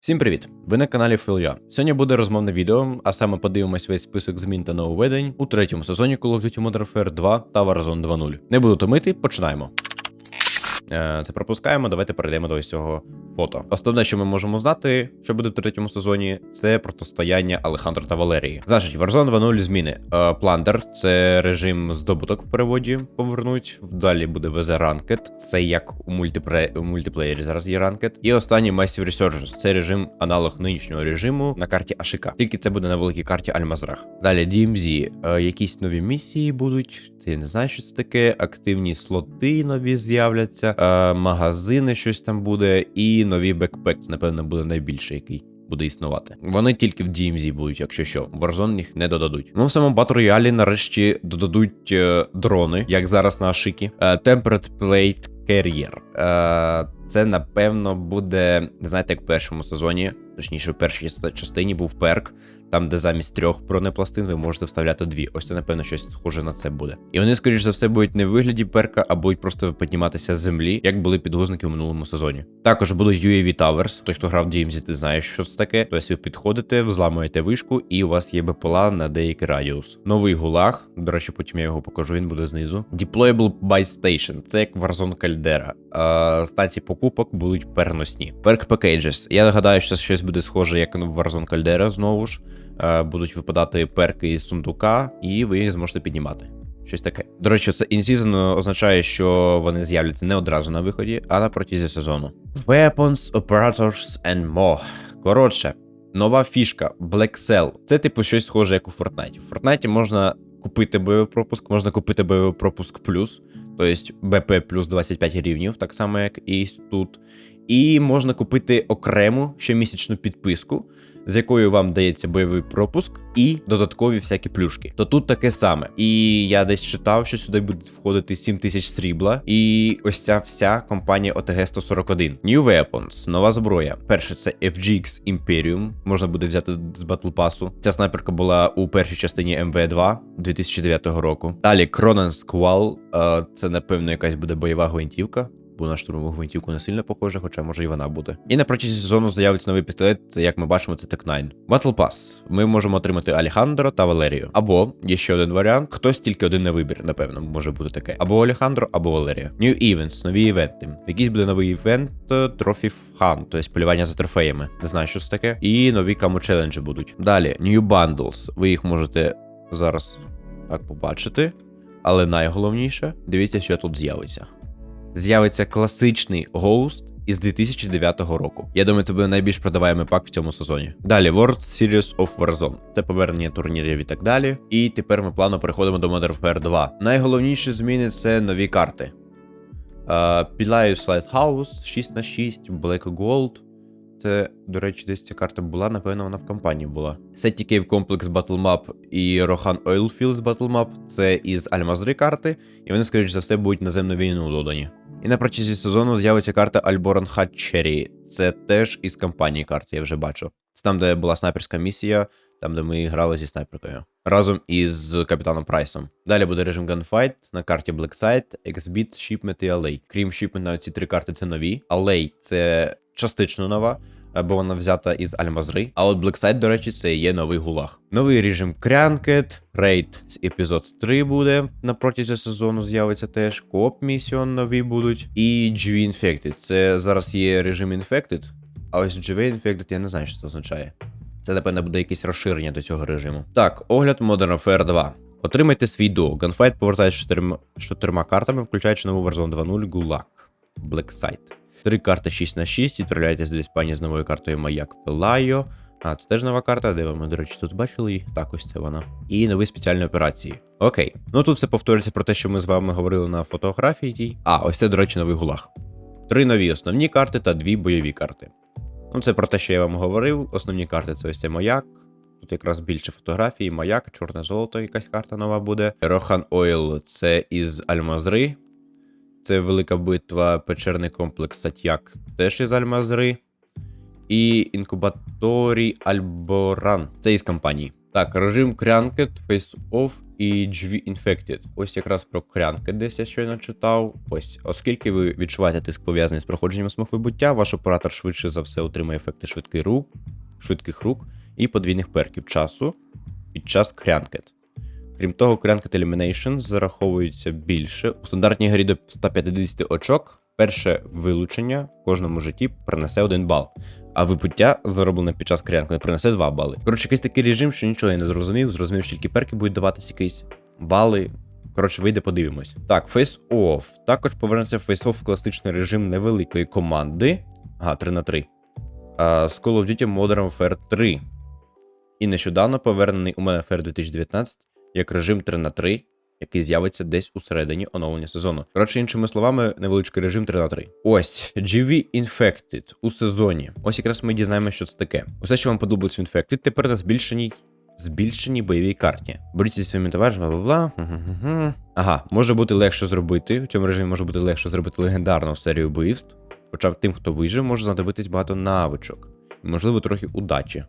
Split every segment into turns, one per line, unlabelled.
Всім привіт! Ви на каналі Філля. Сьогодні буде розмовне відео, а саме подивимось весь список змін та нововведень у третьому сезоні Call of Duty Modern Warfare 2 та Warzone 2.0. Не буду томити, починаємо. Е, Це пропускаємо. Давайте перейдемо до ось цього фото. Основне, що ми можемо знати, що буде в третьому сезоні, це протистояння Алехандро та Валерії. Значить, Warzone 2.0 зміни. Е, Пландер це режим здобуток в переводі. Повернуть. Далі буде VZ Ranked. Це як у, мультипре... мультиплеєрі зараз є Ranked. І останній Massive Resurgence. Це режим аналог нинішнього режиму на карті Ашика. Тільки це буде на великій карті Альмазрах. Далі DMZ. Е, Якісь нові місії будуть. Це не знаю, що це таке. Активні слоти нові з'являться, магазини, щось там буде, і нові бекпек. Це, напевно, буде найбільший, який буде існувати. Вони тільки в DMZ будуть, якщо що. Warzone їх не додадуть. Ну, в самому Battle Royale нарешті додадуть е, дрони, як зараз на Ашикі. Е, Temperate Plate Carrier. Е, це, напевно, буде, знаєте, як в першому сезоні, точніше, в першій част- частині був перк, там, де замість трьох бронепластин ви можете вставляти дві. Ось це, напевно, щось схоже на це буде. І вони, скоріш за все, будуть не в вигляді перка, а будуть просто підніматися з землі, як були підгузники в минулому сезоні. Також будуть UAV Towers. Той, хто грав в DMZ, ти знаєш, що це таке. Тобто ви підходите, взламуєте вишку, і у вас є БПЛА на деякий радіус. Новий гулаг. До речі, потім я його покажу, він буде знизу. Deployable Buy Station. Це як Warzone Caldera. А, станції покупок будуть переносні. Perk Packages. Я нагадаю, що це щось буде схоже, як в Warzone Caldera знову ж. Е, будуть випадати перки із сундука, і ви їх зможете піднімати. Щось таке. До речі, це in-season означає, що вони з'являться не одразу на виході, а на протязі сезону. Weapons, Operators and more. Коротше, нова фішка Black Cell. Це типу щось схоже, як у Fortnite. В Fortnite можна купити бойовий пропуск, можна купити бойовий пропуск плюс, тобто БП плюс 25 рівнів, так само як і тут. І можна купити окрему щомісячну підписку, з якою вам дається бойовий пропуск і додаткові всякі плюшки. То тут таке саме. І я десь читав, що сюди буде входити 7 тисяч срібла. І ось ця вся компанія OTG 141. New Weapons, нова зброя. Перше, це FGX Imperium. Можна буде взяти з Battle Pass. Ця снайперка була у першій частині MV2 2009 року. Далі Cronen Squall. е, Це, напевно, якась буде бойова гвинтівка бо на штурмову гвинтівку не сильно похожа, хоча може і вона буде. І на протязі сезону з'явиться новий пістолет, це як ми бачимо, це Tech-9. Battle Pass. Ми можемо отримати Алехандро та Валерію. Або є ще один варіант, хтось тільки один на вибір, напевно, може бути таке. Або Алехандро, або Валерія. New Events, нові івенти. Якийсь буде новий івент е, Trophy Hunt, тобто полювання за трофеями. Не знаю, що це таке. І нові каму челенджі будуть. Далі, New Bundles. Ви їх можете зараз так побачити. Але найголовніше, дивіться, що тут з'явиться з'явиться класичний Ghost із 2009 року. Я думаю, це буде найбільш продаваємий пак в цьому сезоні. Далі World Series of Warzone. Це повернення турнірів і так далі. І тепер ми плавно переходимо до Modern Warfare 2. Найголовніші зміни це нові карти. Pilius Lighthouse 6 на 6 Black Gold. Це, до речі, десь ця карта була, напевно, вона в кампанії була. Сеттікейв комплекс Battle Map і Rohan Oilfields Battle Map це із Альмазри карти, і вони, скоріш за все, будуть на земну війну додані. І на протязі сезону з'явиться карта Альборон Hatchery. Це теж із кампанії карт, я вже бачу. Це там, де була снайперська місія, там, де ми грали зі снайперкою. Разом із капітаном Прайсом. Далі буде режим Gunfight на карті Blackside, Xbit, Shipment і Alley. Крім Shipment, ці три карти це нові. Alley – це частично нова, бо вона взята із Альмазри. А от Blackside, до речі, це є новий гулаг. Новий режим Крянкет, рейд з епізод 3 буде на протязі сезону. З'явиться теж. Коп місіон нові будуть. І GV Infected. Це зараз є режим Infected, а ось GV Infected я не знаю, що це означає. Це, напевно, буде якесь розширення до цього режиму. Так, огляд Modern Warfare 2. Отримайте свій дуо. Gunfight повертається чотирма картами, включаючи нову Warzone 2.0 Gulag. Blackside. Три карти 6 на 6 Відправляйтесь до Іспанії з новою картою Маяк Пелайо. А, це теж нова карта, де ми, до речі, тут бачили її. Так, ось це вона. І нові спеціальні операції. Окей. Ну тут все повторюється про те, що ми з вами говорили на фотографії тій. А, ось це, до речі, новий гулаг. Три нові основні карти та дві бойові карти. Ну, це про те, що я вам говорив. Основні карти це ось цей маяк. Тут якраз більше фотографій, маяк, чорне золото, якась карта нова буде. Рохан Ойл це із Альмазри. Це велика битва, печерний комплекс Сатьяк теж із Альмазри. І інкубаторій Альборан. Це із компанії. Так, режим Крянкет, Face Off і GV Infected. Ось якраз про крянки десь я щойно читав. Ось, оскільки ви відчуваєте тиск пов'язаний з проходженням смуг вибуття, ваш оператор швидше за все отримає ефекти швидкий рук, швидких рук і подвійних перків часу під час крянкет. Крім того, Cranked Elimination зараховується більше. У стандартній грі до 150 очок перше вилучення в кожному житті принесе 1 бал, а вибуття, зароблене під час крянки, принесе 2 бали. Коротше, якийсь такий режим, що нічого я не зрозумів. Зрозумів, що тільки перки будуть даватися якісь бали. Коротше, вийде, подивимось. Так, Off. Також повернеться в класичний режим невеликої команди. Ага, 3 на 3. А, з Call of Duty Modern Warfare 3. І нещодавно повернений у Modern Warfare 2019 як режим 3 на 3, який з'явиться десь у середині оновлення сезону. Коротше, іншими словами, невеличкий режим 3 на 3. Ось GV Infected у сезоні. Ось якраз ми дізнаємося, що це таке. Усе, що вам подобається Infected, тепер на збільшеній. Збільшеній бойовій карті. Боріться зі своїми товаришами, бла бла. Ага, може бути легше зробити. В цьому режимі може бути легше зробити легендарну серію вбивств. Хоча тим, хто вижив, може знадобитись багато навичок. Можливо, трохи удачі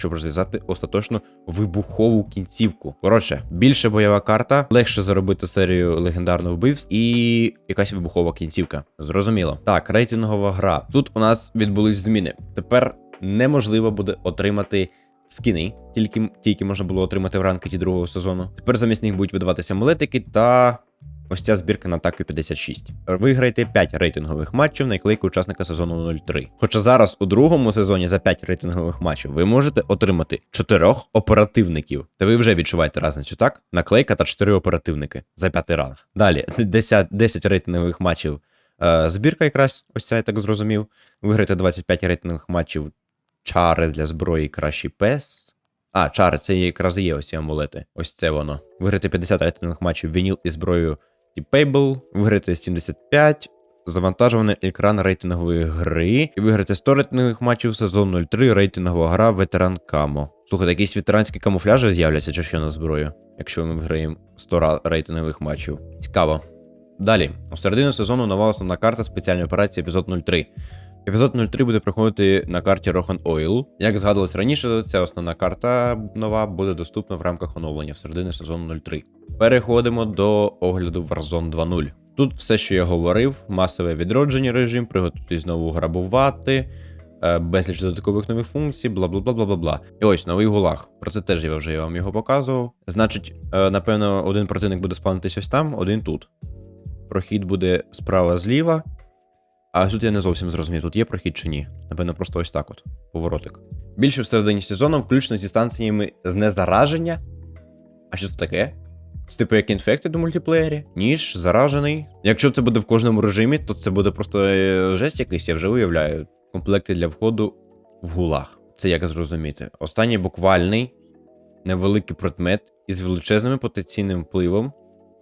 щоб розв'язати остаточно вибухову кінцівку. Коротше, більше бойова карта, легше заробити серію легендарних вбивств і якась вибухова кінцівка. Зрозуміло. Так, рейтингова гра. Тут у нас відбулись зміни. Тепер неможливо буде отримати. Скіни, тільки тільки можна було отримати в ранкеті другого сезону. Тепер замість них будуть видаватися амулетики та ось ця збірка на атаку 56. Виграйте 5 рейтингових матчів на наклейку учасника сезону 03. Хоча зараз у другому сезоні за 5 рейтингових матчів ви можете отримати 4 оперативників. Та ви вже відчуваєте разницю, так? Наклейка та 4 оперативники за 5 ранг. Далі 10, 10 рейтингових матчів. Е, збірка якраз, ось ця я так зрозумів. Виграйте 25 рейтингових матчів чари для зброї кращий пес. А, чари, це якраз і є ось ці амулети. Ось це воно. Виграти 50 рейтингових матчів вініл і Tipable, виграти 75, завантажуваний екран рейтингової гри і виграти 100 рейтингових матчів сезон 03 рейтингова гра ветеран Камо. Слухайте, якісь ветеранські камуфляжі з'являться чи що на зброю, якщо ми виграємо 100 рейтингових матчів. Цікаво. Далі, у середину сезону нова основна карта спеціальної операції епізод 03. Епізод 03 буде проходити на карті Rohan Oil. Як згадувалось раніше, ця основна карта нова буде доступна в рамках оновлення в середині сезону 03. Переходимо до огляду Warzone 2.0. Тут все, що я говорив: масове відродження режим, приготуйтесь знову грабувати, е, безліч додаткових нових функцій, бла бла бла бла бла бла. І ось новий гулаг. Про це теж я вже вам його показував. Значить, е, напевно, один противник буде спавнитись ось там, один тут. Прохід буде справа зліва. А тут я не зовсім зрозумів, тут є прохід чи ні. Напевно, просто ось так от. Поворотик. Більше всередині сезону, включно зі станціями знезараження. А що це таке? Типу як інфектед у мультиплеєрі, ніж заражений. Якщо це буде в кожному режимі, то це буде просто е, жесть якийсь, я вже уявляю. Комплекти для входу в гулаг. Це як зрозуміти. Останній буквальний невеликий предмет із величезним потенційним впливом.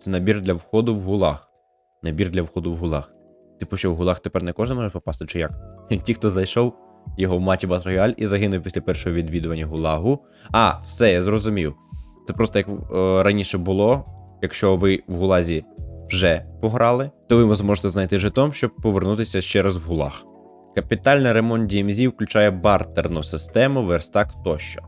Це набір для входу в гулаг. Набір для входу в гулаг. Типу, що в гулаг тепер не кожен може попасти, чи як? Ті, хто зайшов, його в матчі Battle і загинув після першого відвідування гулагу. А, все, я зрозумів. Це просто як е, раніше було. Якщо ви в гулазі вже пограли, то ви зможете знайти жетон, щоб повернутися ще раз в гулаг. Капітальний ремонт DMZ включає бартерну систему, верстак тощо.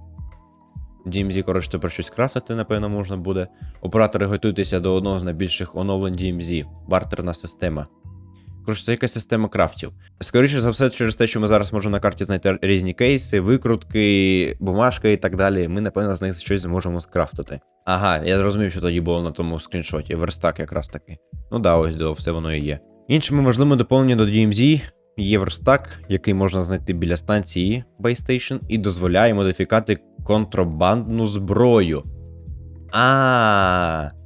DMZ, коротше, тепер щось крафтити, напевно, можна буде. Оператори готуйтеся до одного з найбільших оновлень DMZ. Бартерна система. Коротше, це якась система крафтів. Скоріше за все, через те, що ми зараз можемо на карті знайти різні кейси, викрутки, бумажки і так далі. Ми, напевно, з них щось зможемо скрафтити. Ага, я зрозумів, що тоді було на тому скріншоті. Верстак якраз таки. Ну да, ось до все воно і є. Іншими важливими доповнення до DMZ є верстак, який можна знайти біля станції Station, і дозволяє модифікати контрабандну зброю. А.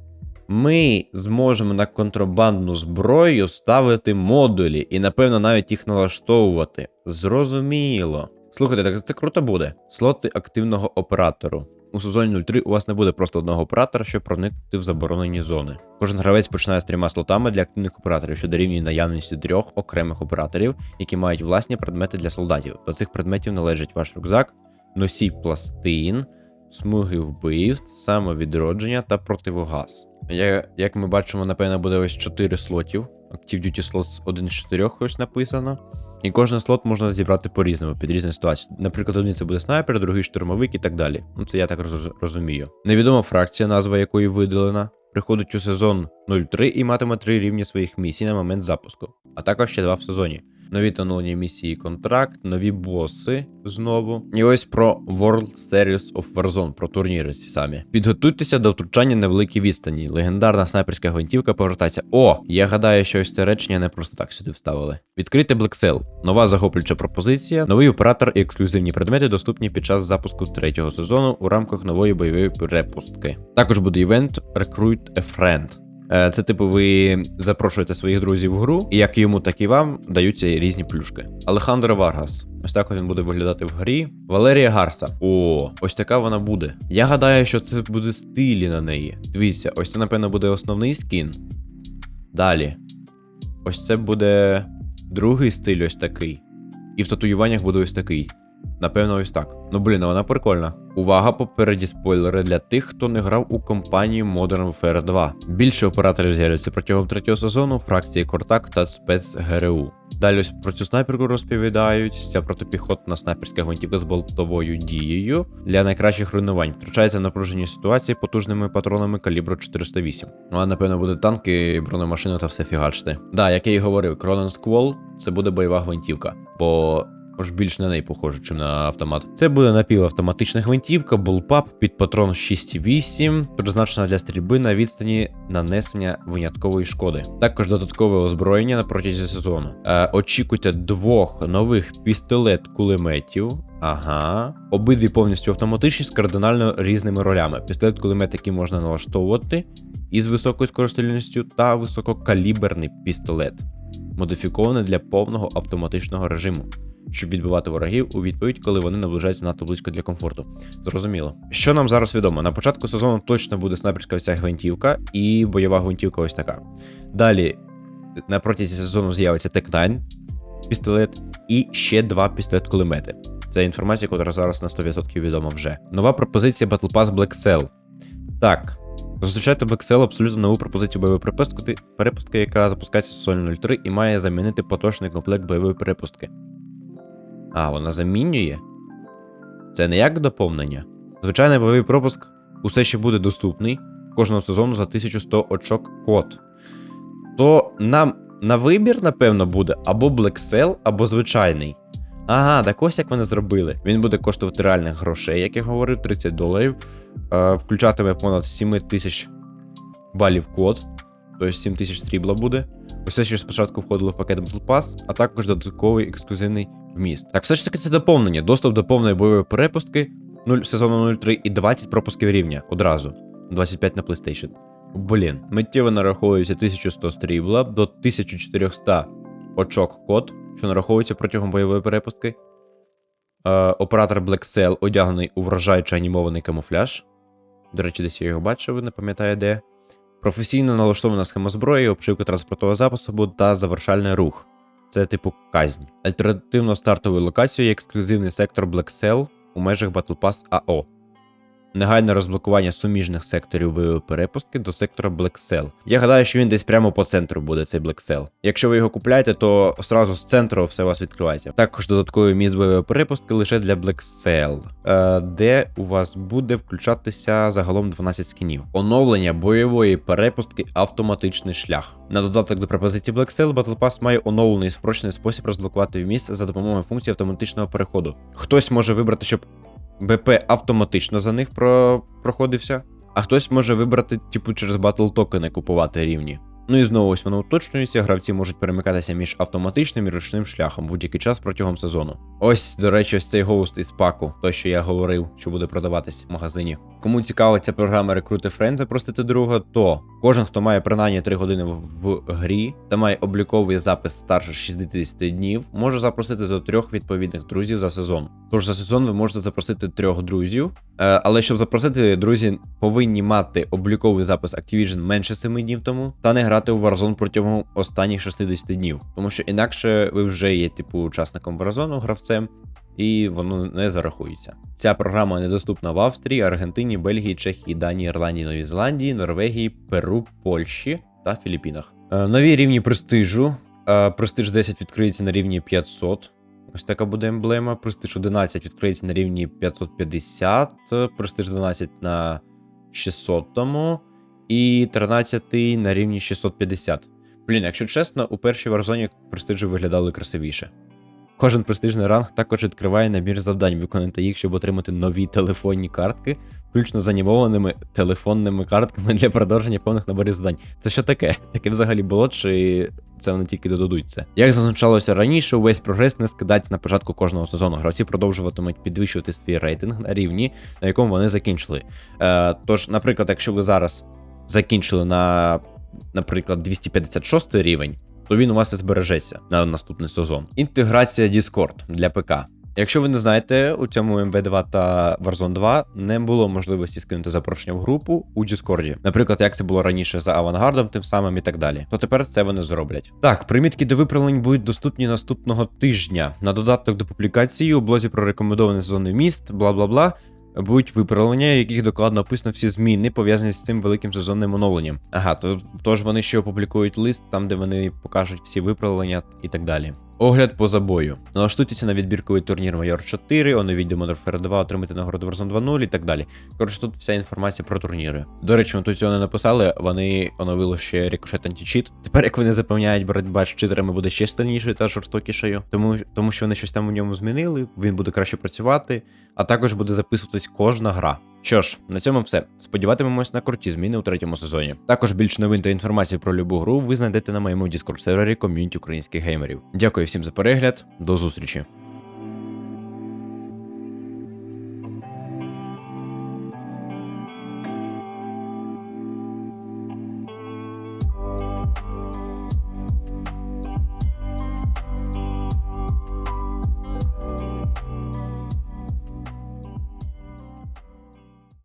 Ми зможемо на контрабандну зброю ставити модулі і, напевно, навіть їх налаштовувати. Зрозуміло. Слухайте, так це круто буде. Слоти активного оператору. У сезоні 03 у вас не буде просто одного оператора, щоб проникнути в заборонені зони. Кожен гравець починає з трьома слотами для активних операторів, що дорівнює наявності трьох окремих операторів, які мають власні предмети для солдатів. До цих предметів належить ваш рюкзак, носій пластин, смуги вбивств, самовідродження та противогаз. Я, як ми бачимо, напевно, буде ось 4 слотів. Active Duty Slots 1 з 4 ось написано. І кожен слот можна зібрати по-різному, під різні ситуації. Наприклад, один це буде снайпер, другий штурмовик і так далі. Ну це я так роз- розумію. Невідома фракція, назва якої видалена, приходить у сезон 03 і матиме три рівні своїх місій на момент запуску, а також ще два в сезоні. Нові та місії контракт, нові боси знову. І ось про World Series of Warzone, про турніри ці самі. Підготуйтеся до втручання на великій відстані. Легендарна снайперська гвинтівка повертається. О, я гадаю, що ось це речення не просто так сюди вставили. Відкрити Black Cell. Нова захоплююча пропозиція, новий оператор і ексклюзивні предмети доступні під час запуску третього сезону у рамках нової бойової перепустки. Також буде івент Recruit a Friend. Е, Це типу, ви запрошуєте своїх друзів в гру, і як йому, так і вам даються різні плюшки. Алехандро Варгас. Ось так він буде виглядати в грі. Валерія Гарса. О, ось така вона буде. Я гадаю, що це буде стилі на неї. Дивіться, ось це, напевно, буде основний скін. Далі. Ось це буде другий стиль, ось такий. І в татуюваннях буде ось такий. Напевно, ось так. Ну блін, вона прикольна. Увага, попереді спойлери для тих, хто не грав у компанію Modern Warfare 2. Більше операторів з'являться протягом третього сезону, фракції Кортак та спец ГРУ. Далі ось про цю снайперку розповідають. Ця протипіхотна снайперська гвинтівка з болтовою дією для найкращих руйнувань. Втручається в напружені ситуації потужними патронами калібру 408. Ну а напевно буде танки, бронемашини та все фігачити. Да, як я і говорив, Кронен Сквол це буде бойова гвинтівка. Бо Ож більш на неї похоже, чим на автомат. Це буде напівавтоматична гвинтівка, булпап під патрон 6,8, призначена для стрільби на відстані нанесення виняткової шкоди. Також додаткове озброєння на протязі сезону. Е, очікуйте двох нових пістолет-кулеметів. Ага, обидві повністю автоматичні з кардинально різними ролями. Пістолет-кулемет, який можна налаштовувати із високою скорострільністю, та висококаліберний пістолет, модифікований для повного автоматичного режиму щоб відбивати ворогів у відповідь, коли вони наближаються надто близько для комфорту. Зрозуміло. Що нам зараз відомо? На початку сезону точно буде снайперська вся гвинтівка і бойова гвинтівка ось така. Далі на протязі сезону з'явиться Тек-9 пістолет і ще два пістолет-кулемети. Це інформація, яка зараз на 100% відома вже. Нова пропозиція Battle Pass Black Cell. Так. Зустрічайте Black Cell абсолютно нову пропозицію бойової перепустки, перепустки, яка запускається в Sony 03 і має замінити поточний комплект бойової перепустки. А, вона замінює? Це не як доповнення. Звичайний бойовий пропуск усе ще буде доступний кожного сезону за 1100 очок код. То нам на вибір, напевно, буде або Black Cell, або звичайний. Ага, так ось як вони зробили. Він буде коштувати реальних грошей, як я говорив, 30 доларів. Е, включатиме понад 7 тисяч балів код. Тобто 7 тисяч стрібла буде. Усе, що спочатку входило в пакет Battle Pass, а також додатковий ексклюзивний вміст. Так, все ж таки це доповнення. Доступ до повної бойової перепустки 0 сезону 03 і 20 пропусків рівня одразу. 25 на PlayStation. Блін, миттєво нараховується 1100 стрібла до 1400 очок код, що нараховується протягом бойової перепустки. Е, оператор Black Cell одягнений у вражаючий анімований камуфляж. До речі, десь я його бачив, не пам'ятаю де. Професійно налаштована схема зброї, обшивка транспортового запасу та завершальний рух. Це типу казнь. Альтернативно стартовою локацією є ексклюзивний сектор Black Cell у межах Battle Pass AO. Негайне розблокування суміжних секторів бойової перепустки до сектора Black Cell. Я гадаю, що він десь прямо по центру буде цей Black Cell. Якщо ви його купляєте, то одразу з центру все у вас відкривається. Також додатковий міст бойової перепустки лише для Black Cell, е, де у вас буде включатися загалом 12 скінів. Оновлення бойової перепустки автоматичний шлях. На додаток до пропозиції Black Cell, Battle Pass має оновлений спрощений спосіб розблокувати місць за допомогою функції автоматичного переходу. Хтось може вибрати, щоб БП автоматично за них про... проходився, а хтось може вибрати, типу, через батл токени купувати рівні. Ну і знову ось воно уточнюється, гравці можуть перемикатися між автоматичним і ручним шляхом будь-який час протягом сезону. Ось, до речі, ось цей гоуст із паку, той, що я говорив, що буде продаватись в магазині. Кому цікава ця програма Recruit Friend запросити друга, то кожен, хто має принаймні 3 години в, грі та має обліковий запис старше 60 днів, може запросити до трьох відповідних друзів за сезон. Тож за сезон ви можете запросити трьох друзів, е, але щоб запросити, друзі повинні мати обліковий запис Activision менше 7 днів тому та не грати у Warzone протягом останніх 60 днів, тому що інакше ви вже є типу учасником Warzone, гравцем, і воно не зарахується. Ця програма недоступна в Австрії, Аргентині, Бельгії, Чехії, Данії, Ірландії, Новій Зеландії, Норвегії, Перу, Польщі та Філіппінах. Е, Нові рівні престижу. Е, Prestige 10 відкриється на рівні 500. Ось така буде емблема. Prestige 11 відкриється на рівні 550, Prestige 12 на 600 і 13 на рівні 650. Блін, якщо чесно, у першій варзоні престижі виглядали красивіше. Кожен престижний ранг також відкриває набір завдань, виконати їх, щоб отримати нові телефонні картки, включно з анімованими телефонними картками для продовження повних наборів завдань. Це що таке? Таке взагалі було, чи це вони тільки додадуть це? Як зазначалося раніше, увесь прогрес не скидається на початку кожного сезону. Гравці продовжуватимуть підвищувати свій рейтинг на рівні, на якому вони закінчили. Е, тож, наприклад, якщо ви зараз закінчили на, наприклад, 256 рівень, то він у вас і збережеться на наступний сезон. Інтеграція Discord для ПК. Якщо ви не знаєте, у цьому MV2 та Warzone 2 не було можливості скинути запрошення в групу у Discord. Наприклад, як це було раніше за авангардом, тим самим і так далі. То тепер це вони зроблять. Так, примітки до виправлень будуть доступні наступного тижня. На додаток до публікації у блозі про рекомендований сезонний міст, бла бла бла. Будуть виправлення, яких докладно описано всі зміни, пов'язані з цим великим сезонним оновленням. Ага, то тож вони ще опублікують лист, там де вони покажуть всі виправлення і так далі. Огляд по забою. Налаштуйтеся на відбірковий турнір Майор 4, оновіть Modern Warfare 2, отримайте нагороду Warzone 2.0 і так далі. Коротше, тут вся інформація про турніри. До речі, вони тут цього не написали, вони оновили ще Ricochet Anti-Cheat. Тепер, як вони запевняють, боротьба з читерами буде ще сильнішою та жорстокішою, тому, тому що вони щось там у ньому змінили, він буде краще працювати, а також буде записуватись кожна гра. Що ж, на цьому все. Сподіватимемось на круті зміни у третьому сезоні. Також більше новин та інформації про любу гру ви знайдете на моєму Discord сервері ком'юніті українських геймерів. Дякую всім за перегляд, до зустрічі.